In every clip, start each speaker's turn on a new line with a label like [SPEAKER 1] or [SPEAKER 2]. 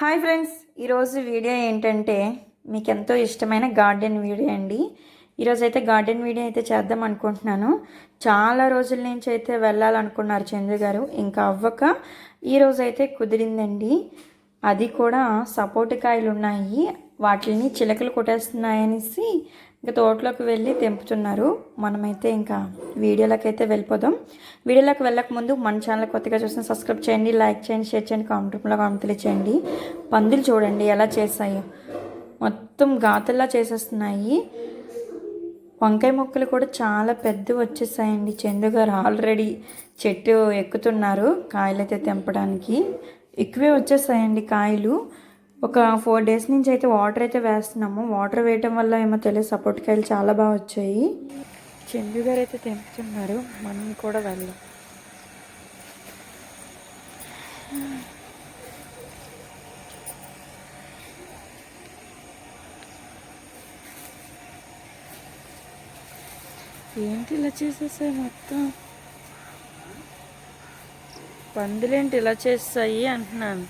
[SPEAKER 1] Hi friends ఈరోజు video ఏంటంటే మీకు ఎంతో ఇష్టమైన గార్డెన్ వీడియో అండి. ఈరోజు అయితే గార్డెన్ వీడియో అయితే చేద్దాం అనుకుంటున్నాను. చాలా రోజుల నుంచి అయితే వెళ్ళాలనుకున్నారు చంద్ర గారు. ఇంకా అవ్వక ఈరోజు అయితే కుదిరిందండి. అది కూడా సపోర్ట్ కాయలు ఉన్నాయి వాటిని చిలకలు కొట్టేస్తున్నాయనేసి ఇంకా తోటలోకి వెళ్ళి తెంపుతున్నారు. మనమైతే ఇంకా వీడియోలోకి అయితే వెళ్ళిపోదాం. వీడియోలోకి వెళ్ళక ముందు మన ఛానల్ కొత్తగా చూసిన సబ్స్క్రైబ్ చేయండి లైక్ చేయండి షేర్ చేయండి కామెంట్ రూపంలో కామెంట్ తెలియచేయండి. పందులు చూడండి ఎలా చేస్తాయో మొత్తం గాతల్లా చేసేస్తున్నాయి. వంకాయ మొక్కలు కూడా చాలా పెద్దవి వచ్చేసాయండి. చందుగారు ఆల్రెడీ చెట్టు ఎక్కుతున్నారు కాయలు అయితే తెంపడానికి. ఎక్కువే వచ్చేసాయండి కాయలు. ఒక ఫోర్ డేస్ నుంచి అయితే వాటర్ అయితే వేస్తున్నాము. వాటర్ వేయటం వల్ల ఏమో తెలియదు. సపోర్ట్ కాయలు చాలా బాగా వచ్చాయి. చందు గారు అయితే తెంపుతున్నారు. మనం కూడా వెళ్ళాం. ఏంటి ఇలా చేసేసాయి మొత్తం? పందులేంటి ఇలా చేస్తాయి అంటున్నాను.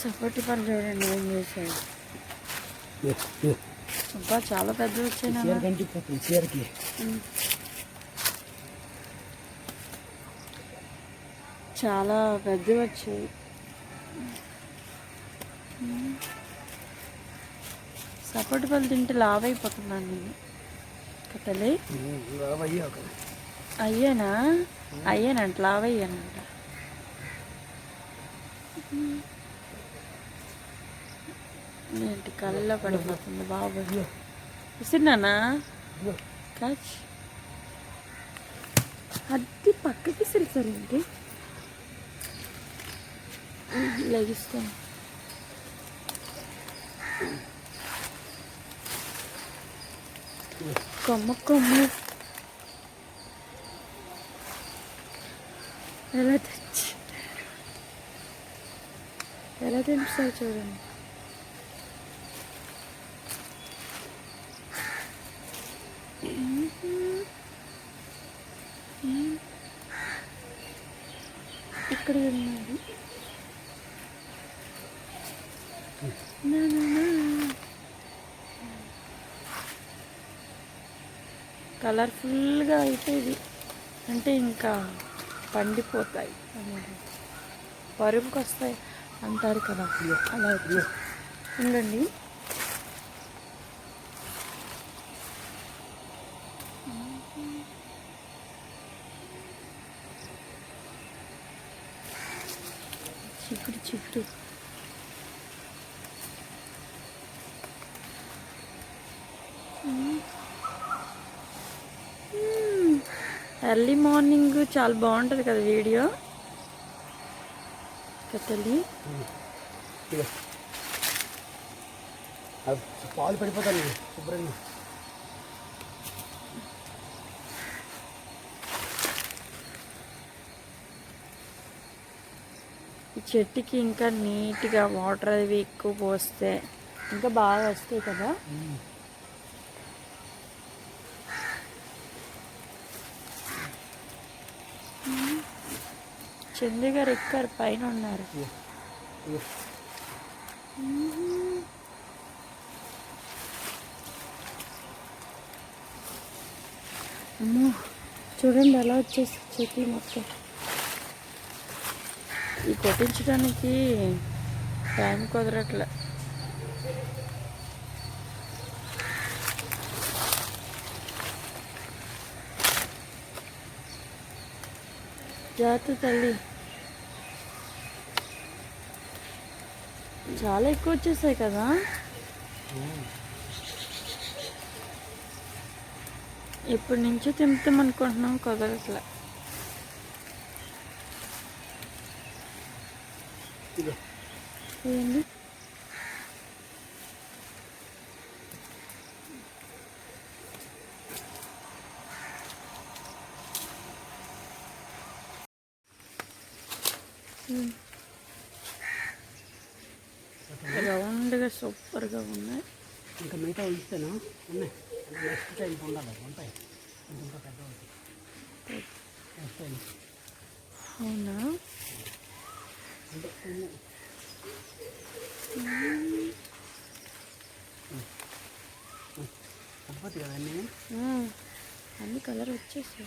[SPEAKER 1] సపోర్ట్ పని చూడండి ఏం చేశాడు అబ్బా చాలా పెద్ద వచ్చాయి
[SPEAKER 2] చీరకి
[SPEAKER 1] చాలా పెద్దవి వచ్చాయి. సపోర్ట్ పళ్ళు తింటే లావ్ అయిపోతున్నాను నేను
[SPEAKER 2] ఒక
[SPEAKER 1] అయ్యానా? అయ్యానంట లావ్ అయ్యానంట. ఏంటి కళ్ళలో పడిపోతుంది బాబు? విసిరినానా? క్యాచ్ అది పక్కకి సిరిసారేంటి లెగిస్తాను. కొమ్మ కొమ్మ. ఎలా తెచ్చి ఎలా తెంపుతారు చూడండి. ఇక్కడ నా, నా, నా. కలర్ఫుల్గా అయితే ఇది. అంటే ఇంకా పండిపోతాయి అనేది పరుపుకి వస్తాయి అంటారు కదా. అలా ఉండండి. చుట్టూ. Early morning hmm. చాలా బాగుంటుంది కదా వీడియో. కట్టలి
[SPEAKER 2] hmm. పాలు పడిపోతాను శుభ్రంగా.
[SPEAKER 1] ఈ చెట్టుకి ఇంకా నీట్గా వాటర్ అవి ఎక్కువ పోస్తే ఇంకా బాగా వస్తాయి కదా? చంద్ర గారు ఎక్కారు పైన ఉన్నారు. అమ్మో చూడండి ఎలా వచ్చేసి చెట్టు మొత్తం. ఈ కొట్టించడానికి టైం కుదరట్లే. జాగ్రత్త తల్లి. చాలా ఎక్కువ వచ్చేసాయి కదా? ఇప్పటి నుంచో తింపుతాం అనుకుంటున్నాం కుదరట్లే. ఏంది? రౌండ్గా సూపర్గా ఉన్నాయి.
[SPEAKER 2] ఇంకా మిగతా ఉంచుతాను? ఉన్నాయి. నెక్స్ట్ టైం ఉండాలి ఉంటాయి. ఇంకా పెద్ద
[SPEAKER 3] అవునా?
[SPEAKER 2] అంటే కొన్ని సరిపోతుంది కదా అన్నీ?
[SPEAKER 3] అన్ని కలర్ వచ్చేసాయి.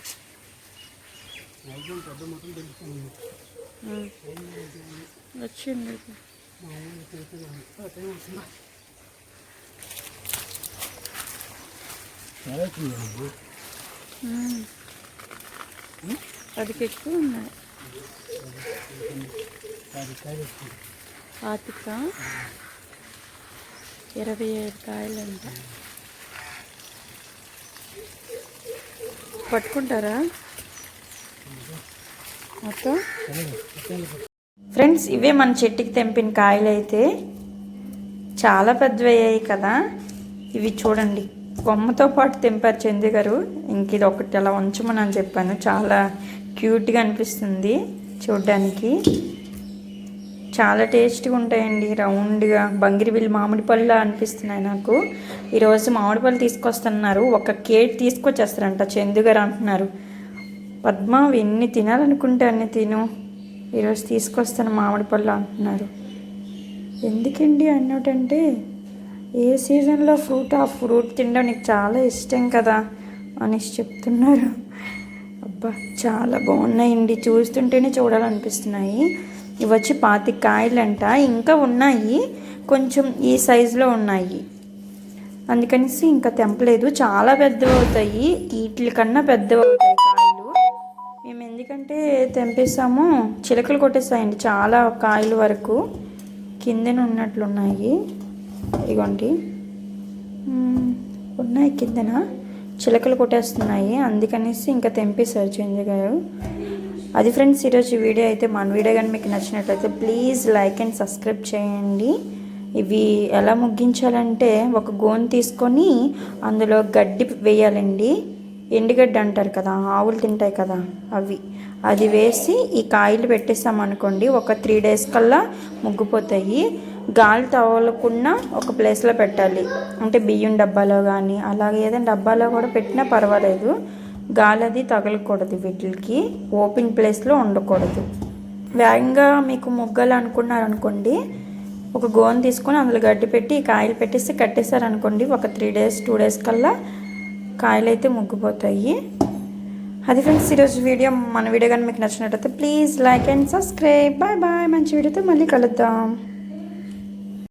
[SPEAKER 2] మ్యాక్సిమం పెద్ద మొత్తం తెలుస్తుంది.
[SPEAKER 3] వచ్చింది పదికి ఎక్కువ ఉన్నాయి. పాతిక. ఇరవై ఐదు కాయలంట. పట్టుకుంటారా? మొత్తం? ఫ్రెండ్స్ ఇవే మన చెట్టుకి తెంపిన కాయలు అయితే చాలా పెద్దవి అయ్యాయి కదా. ఇవి చూడండి. కొమ్మతో పాటు తెంపారు చందు గారు. ఇంక ఇది ఒకటి అలా ఉంచమని అని చెప్పాను. చాలా క్యూట్గా అనిపిస్తుంది చూడ్డానికి. చాలా టేస్ట్గా ఉంటాయండి రౌండ్గా. బంగిరివిల్ మామిడి పళ్ళు అనిపిస్తున్నాయి నాకు. ఈరోజు మామిడి పళ్ళు తీసుకొస్తున్నారు. ఒక కేట్ తీసుకొచ్చేస్తారంట చందుగారు అంటున్నారు. పద్మ ఎన్ని తినాలనుకుంటే అన్ని తిను. ఈరోజు తీసుకొస్తాను మామిడి పళ్ళు అంటున్నారు. ఎందుకండి అన్నటంటే ఏ సీజన్లో ఫ్రూట్ ఆ ఫ్రూట్ తినడం నీకు చాలా ఇష్టం కదా అనేసి చెప్తున్నారు. అబ్బా చాలా బాగున్నాయండి. చూస్తుంటేనే చూడాలనిపిస్తున్నాయి. ఇవి వచ్చి పాతి కాయలంట. ఇంకా ఉన్నాయి. కొంచెం ఈ సైజులో ఉన్నాయి. అందుకనేసి ఇంకా తెంపలేదు. చాలా పెద్దవి అవుతాయి. వీటి కన్నా పెద్దవి అవుతాయి కాయలు. మేము ఎందుకంటే తెంపేసాము చిలకలు కొట్టేస్తాయండి చాలా కాయలు వరకు. కిందన ఉన్నట్లున్నాయి. ఇదిగోండి. ఉన్నాయి కిందన? చిలకలు కొట్టేస్తున్నాయి. అందుకనేసి ఇంకా తెంపేశారు చేంజ్ గారు. అది ఫ్రెండ్స్ ఈరోజు ఈ వీడియో అయితే మన వీడియో కానీ మీకు నచ్చినట్లయితే ప్లీజ్ లైక్ అండ్ సబ్స్క్రైబ్ చేయండి. ఇవి ఎలా ముగ్గించాలంటే ఒక గోన్ తీసుకొని అందులో గడ్డి వేయాలండి. ఎండుగడ్డి అంటారు కదా ఆవులు తింటాయి కదా అవి. అది వేసి ఈ కాయలు పెట్టేసామనుకోండి ఒక త్రీ డేస్ కల్లా ముగ్గిపోతాయి. గాలి తగలకుండా ఒక ప్లేస్లో పెట్టాలి. అంటే బియ్యం డబ్బాలో కానీ అలాగే ఏదైనా డబ్బాలో కూడా పెట్టినా పర్వాలేదు. గాలి అది తగలకూడదు వీటికి. ఓపెన్ ప్లేస్లో ఉండకూడదు. వేగంగా మీకు ముగ్గలు అనుకున్నారు అనుకోండి ఒక గోన్ తీసుకొని అందులో గడ్డి పెట్టి కాయలు పెట్టేసి కట్టేశారనుకోండి ఒక త్రీ డేస్ టూ డేస్ కల్లా కాయలు అయితే ముగ్గిపోతాయి. అది ఫ్రెండ్స్ ఈరోజు వీడియో మన వీడియో కానీ మీకు నచ్చినట్టయితే please like and subscribe. Bye bye మంచి వీడియోతో మళ్ళీ కలుద్దాం.